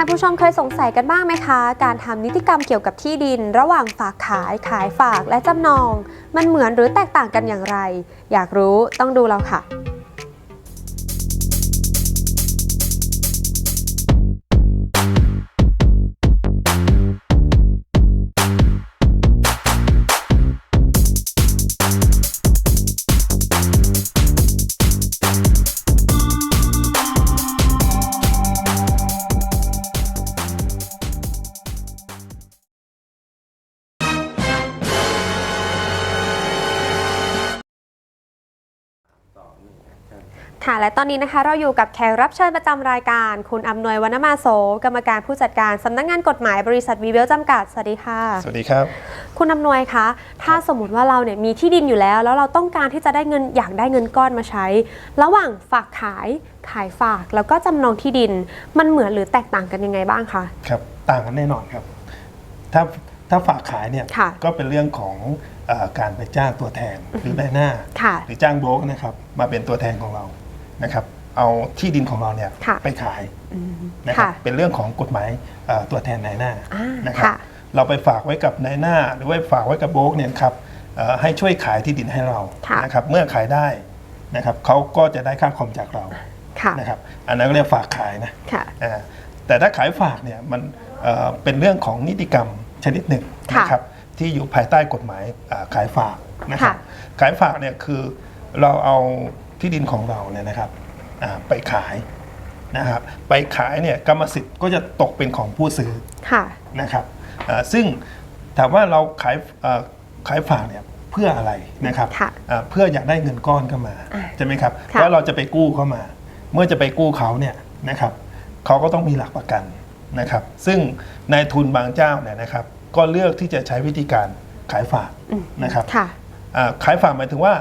ท่านผู้ชมเคยสงสัยกันบ้างไหมคะ การทำนิติกรรมเกี่ยวกับที่ดิน ระหว่างฝากขาย ขายฝากและจำนอง มันเหมือนหรือแตกต่างกันอย่างไร อยากรู้ต้องดูเราค่ะ ค่ะ และตอนนี้นะคะเราอยู่กับแขกรับเชิญประจำรายการ คุณอำนวยวรรณมาโสกรรมการผู้จัดการสำนักงานกฎหมายบริษัทวีเวลจำกัด สวัสดีค่ะ สวัสดีครับ คุณอำนวยคะถ้าสมมติว่าเราเนี่ยมีที่ดินอยู่แล้ว แล้วเราต้องการที่จะได้เงินอยากได้เงินก้อนมาใช้ ระหว่างฝากขายขายฝากแล้วก็จำนองที่ดินมันเหมือนหรือแตกต่างกันยังไงบ้างคะครับต่างกันแน่นอนครับ ถ้าถ้าฝากขายเนี่ยค่ะก็เป็นเรื่องของเออการไปจ้างตัวแทนหรือนายหน้าค่ะหรือจ้างโบรกนะครับ มาเป็นตัวแทนของเรา นะครับเอาที่ดินของเราเนี่ยค่ะไปขายอืมนะครับค่ะเป็นเรื่องของกฎหมายเอ่อตัวแทนนายหน้าอ่านะครับค่ะเราไปฝากไว้กับนายหน้า หรือว่าฝากไว้กับโบรกเนี่ยครับเอ่อให้ช่วยขายที่ดินให้เราค่ะนะครับเมื่อขายได้นะครับเขาก็จะได้ค่าคอมจากเราค่ะนะครับอันนั้นก็เรียกฝากขายนะค่ะอ่าแต่ถ้าขายฝากเนี่ยมันเอ่อเป็นเรื่องของนิติกรรมชนิดหนึ่งค่ะนะครับที่อยู่ภายใต้กฎหมายอ่าขายฝากนะครับค่ะขายฝากเนี่ยคือเราเอา ที่ดินของเราเนี่ยนะครับอ่าไปขายนะครับไปขายเนี่ยกรรมสิทธิ์ก็จะตกเป็นของผู้ซื้อค่ะนะครับอ่าซึ่งถามว่าเราขายเอ่อขายฝากเนี่ยเพื่ออะไรนะครับค่ะอ่าเพื่ออยากได้เงินก้อนเข้ามาอ่าใช่ไหมครับค่ะว่าเราจะไปกู้เข้ามา เมื่อจะไปกู้เขาเนี่ยนะครับเขาก็ต้องมีหลักประกันนะครับ ซึ่งนายทุนบางเจ้าเนี่ยนะครับ ก็เลือกที่จะใช้วิธีการขายฝากนะครับค่ะอ่าขายฝากหมายถึงว่า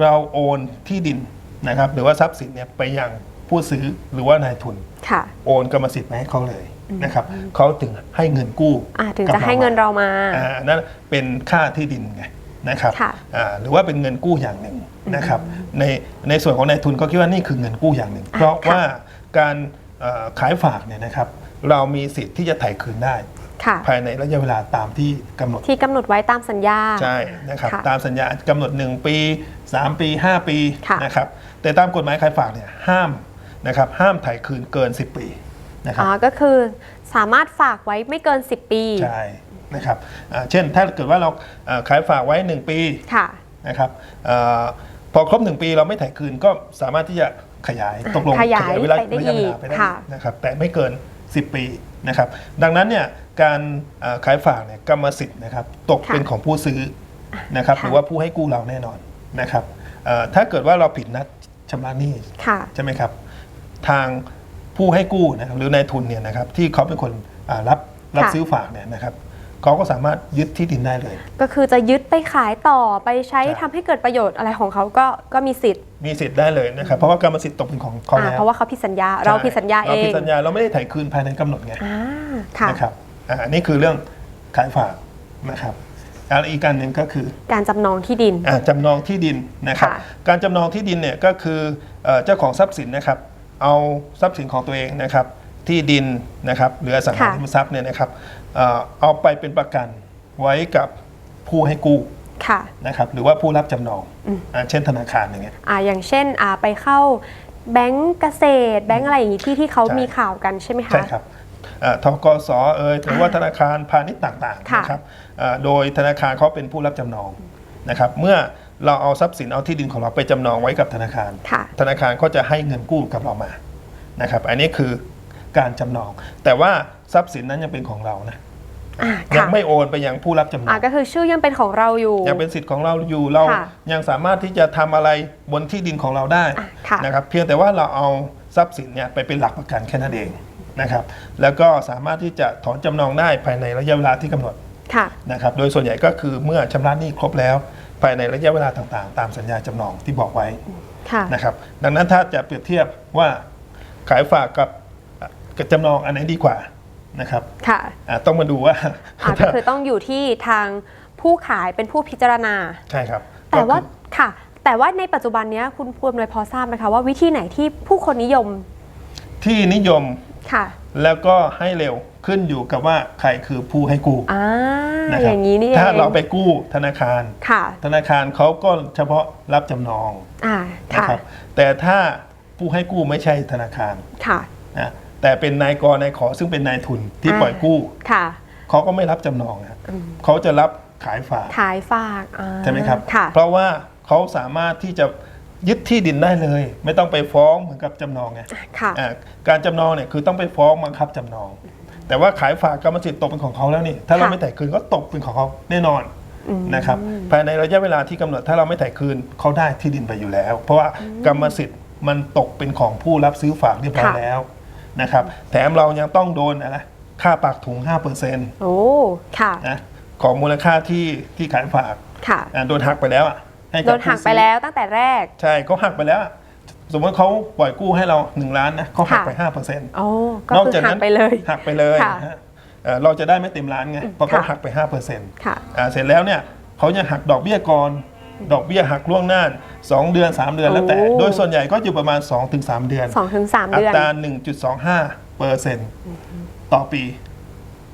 เราโอนที่ดิน นะครับหรือว่าทรัพย์สินเนี่ยไปยังผู้ซื้อหรือว่านายทุน ค่ะ โอนกรรมสิทธิ์มาให้เขาเลยนะครับเขาถึงให้เงินกู้อ่าถึงกับจะให้เงินเรามาอ่านั่นเป็นค่าที่ดินไงนะครับค่ะอ่าหรือว่าเป็นเงินกู้อย่างหนึ่งนะครับในในส่วนของนายทุนก็คิดว่านี่คือเงินกู้อย่างหนึ่งอ่าเพราะค่ะว่าการเอ่อขายฝากเนี่ยนะครับเรามีสิทธิ์ที่จะไถ่คืนได้ ค่ะ ภายในระยะเวลาตามที่กำหนดที่กำหนดไว้ตามสัญญา ใช่นะครับค่ะตามสัญญากำหนด 1 ปี 3 ปี 5 ปีค่ะ นะครับแต่ตามกฎหมายขายฝากเนี่ยห้ามนะครับห้ามไถ่คืนเกิน 10 ปีนะครับอ๋อก็คือสามารถฝากไว้ไม่เกิน 10 ปี ใช่นะครับอ่าเช่นถ้าเกิดว่าเราเอ่อขายฝากไว้ 1 ปีค่ะ นะครับเออพอครบ 1 ปีเราไม่ถ่ายคืนก็สามารถที่จะขยายตกลงขยายเวลาไปได้ระยะเวอีลากไปได้ค่ะ นะครับแต่ไม่เกิน 10 ปีนะครับดังนั้นเนี่ยการเอ่อขายฝากเนี่ยกรรมสิทธิ์นะครับตกค่ะเป็นของผู้ซื้อนะครับค่ะหรือว่าผู้ให้กู้เราแน่นอนนะครับเอ่อถ้าเกิดว่าเราผิดนัดชำระหนี้ค่ะใช่ไหมครับทางผู้ให้กู้นะครับหรือนายทุนเนี่ยนะครับที่เขาเป็นคนอ่ารับรับค่ะซื้อฝากเนี่ยนะครับ เขาก็สามารถยึดที่ดินได้เลย ก็คือจะยึดไปขายต่อไปใช้ใช่ ทำให้เกิดประโยชน์อะไรของเขาก็ก็มีสิทธิ์มีสิทธิ์ได้เลยนะครับ เพราะว่ากรรมสิทธิ์ตกเป็นของเขาอ่าแล้วเพราะว่าเขาผิดสัญญา เราผิดสัญญาเอเราผิงดสัญญาเราไม่ได้ถ่ายคืนภายในกำหนดไง อ่าค่ะ นะครับอ่านี่คือเรื่องขายฝากนะครับแล้วอีกการหนึ่งก็คือการจำนองที่ดิน อาจำนองที่ดินนะครับ ค่ะ การจำนองที่ดินเนี่ยก็คือเอ่อเจ้าของทรัพย์สินนะครับ เอาทรัพย์สินของตัวเองนะครับ ที่ดินนะครับหรืออสังหาริมทรัพย์เนี่ยนะครับ เอ่อเอาไปเป็นประกันไว้กับผู้ให้กู้ค่ะ นะครับหรือว่าผู้รับจำนองอ่าเช่นธนาคารอย่างเงี้ย อ่าอย่างเช่นอ่าไปเข้าแบงก์เกษตร แบงก์อะไรอย่างนี้ที่ที่เขาใช่ มีข่าวกันใช่ไหมคะ ใช่ครับเอ่อทกสเอยหรือว่าธนาคารพาณิชย์ต่างๆค่ะ นะครับเอ่อโดยธนาคารเขาเป็นผู้รับจำนองนะครับ เมื่อเราเอาทรัพย์สินเอาที่ดินของเราไปจำนองไว้กับธนาคาร ค่ะ ธนาคารก็จะให้เงินกู้กับเรามานะครับ อันนี้คือ การจำนอง แต่ว่าทรัพย์สินนั้นยังเป็นของเรานะอ่ายัค่ะงไม่โอนไปยังผู้รับจำนออ่างก็คือชื่อยังเป็นของเราอยู่ ยังเป็นสิทธิ์ของเราอยู่เรา ค่ะยังสามารถที่จะทำอะไรบนที่ดินของเราได้อะค่ะ นะครับเพียงแต่ว่าเราเอาทรัพย์สินเนี่ยไปเป็นหลักประกันแค่นั้นเองนะครับแล้วก็สามารถที่จะถอนจำนองได้ภายในระยะเวลาที่กำหนด ค่ะ นะครับโดยส่วนใหญ่ก็คือเมื่อชำระหนี้ครบแล้ว ภายในระยะเวลาต่างๆ ตามสัญญาจำนองที่บอกไว้ค่ะ นะครับ ดังนั้นถ้าจะเปรียบเทียบว่าขายฝากกับ กับจำนองอันไหนดีกว่านะครับค่ะอะต้องมาดูว่าอ่าก็คือต้องอยู่ที่ทางผู้ขายเป็นผู้พิจารณา ใช่ครับ แต่ว่าก็คือค่ะ แต่ว่าในปัจจุบันเนี้ยคุณภูมิเลยพอทราบไหมคะว่าวิธีไหนที่ผู้คนนิยม ที่นิยมค่ะ แล้วก็ให้เร็วขึ้นอยู่กับว่าใครคือผู้ให้กู้อ่านะคอรับย่างนี้นี่เองถ้าเราไปกู้ธนาคารค่ะ ธนาคารเขาก็เฉพาะรับจำนองอ่านะค่ะครับแต่ถ้าผู้ให้กู้ไม่ใช่ธนาคารค่ะนะ แต่เป็นนายกนายขอซึ่งเป็นนายทุนที่อ่าปล่อยกู้ค่ะเขาก็ไม่รับจำนองนะอืมเขาจะรับขายฝากขายฝากอ่าใช่ไหมครับค่ะเพราะว่าเขาสามารถที่จะยึดที่ดินได้เลย ไม่ต้องไปฟ้องเหมือนกับจำนองไงค่ะอ่าการจำนองเนี่ยคือต้องไปฟ้องบังคับจำนอง แต่ว่าขายฝากกรรมสิทธิ์ตกเป็นของเขาแล้วนี่ถ้าเราค่ะไม่ถ่ายคืนก็ตกเป็นของเขาแน่นอนอืมนะครับภายในระยะเวลาที่กำหนดถ้าเราไม่ถ่ายคืนเขาได้ที่ดินไปอยู่แล้ว เพราะว่ากรรมสิทธิ์มันตกเป็นของผู้รับซื้อฝากเรียบร้อยค่ะแล้ว นะครับแถมเรายังต้องโดนอะไรค่าปากถุง5%นโอ้ ค่ะะของมูลค่าที่ที่ขายฝากค่ะ อะโดนหักไปแล้วอะให้โดกับนหักผู้ไปซื้อแล้วตั้งแต่แรก ใช่เขาหักไปแล้วอะสมมติเขาปล่อยกู้ให้เรา 1 ล้านนะเขาหักไป ค่ะ 5%โอ้ก็นอกคือจากหันั้กนไปเลย หักไปเลยค่ะนะฮะเอ่อเราจะได้ไม่เต็มล้านไงเพราะเขาค่ะ หักไป5%ค่ะอ่าเสร็จแล้วเนี่ยเขาจะหักดอกเบี้ยก่อน ดอกเบี้ยหักล่วงหน้า 2 เดือน 3 เดือนแล้วแต่ โอ้ โดยส่วนใหญ่ก็อยู่ประมาณ 2-3 เดือน สองถึงสามอัเดือน ตรา 1.25เปอร์เซ็นต์ต่อปี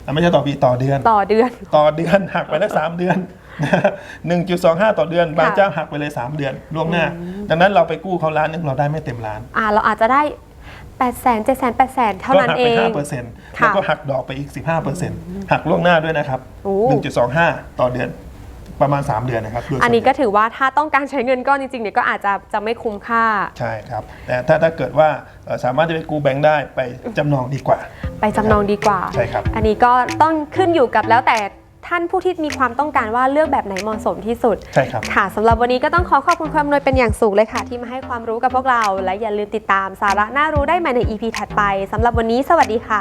อะไม่ใช่ต่อปีต่อเดือน ต่อเดือน ต่อเดือนหักไปแล้วสามเดือน 1.25 ต่อเดือน บางค่ะเจ้าหักไปเลย 3 เดือนล่วงหน้า ดังนั้นเราไปกู้เขาล้านหนึงเราได้ไม่เต็มล้าน อ่าเราอาจจะได้8 0 0 0 0 7 0 0 0 8 0 0 0เท่าก็นั้นหักเอไปง5เปอร์เซ็นต์ค่ะแล้วก็หักดอกไปอีก15เปอร์เซ็นต์หักล่วงหน้าด้วยนะครับโอ้1.25ต่อเดือน ประมาณ 3 เดือนนะครับโดยส่วอันนี้ใหญ่ก็ถือว่าถ้าต้องการใช้เงินก้อนจริงๆเนี่ยก็อาจจะจะไม่คุ้มค่า ใช่ครับแต่ถ้าถ้าเกิดว่าเอ่อสามารถจะไปกู้แบงค์ได้ไปจำนองดีกว่า ไปจำนองดีกว่า ใช่ครับ อันนี้ก็ต้องขึ้นอยู่กับแล้วแต่ท่านผู้ที่มีความต้องการว่าเลือกแบบไหนเหมาะสมที่สุด ใช่ครับ ค่ะสำหรับวันนี้ก็ต้องขอขอบคุณความอำนวยเป็นอย่างสูงเลยค่ะ ที่มาให้ความรู้กับพวกเรา และอย่าลืมติดตามสาระน่ารู้ได้ใหม่ใน EP ถัดไปสำหรับวันนี้สวัสดีค่ะ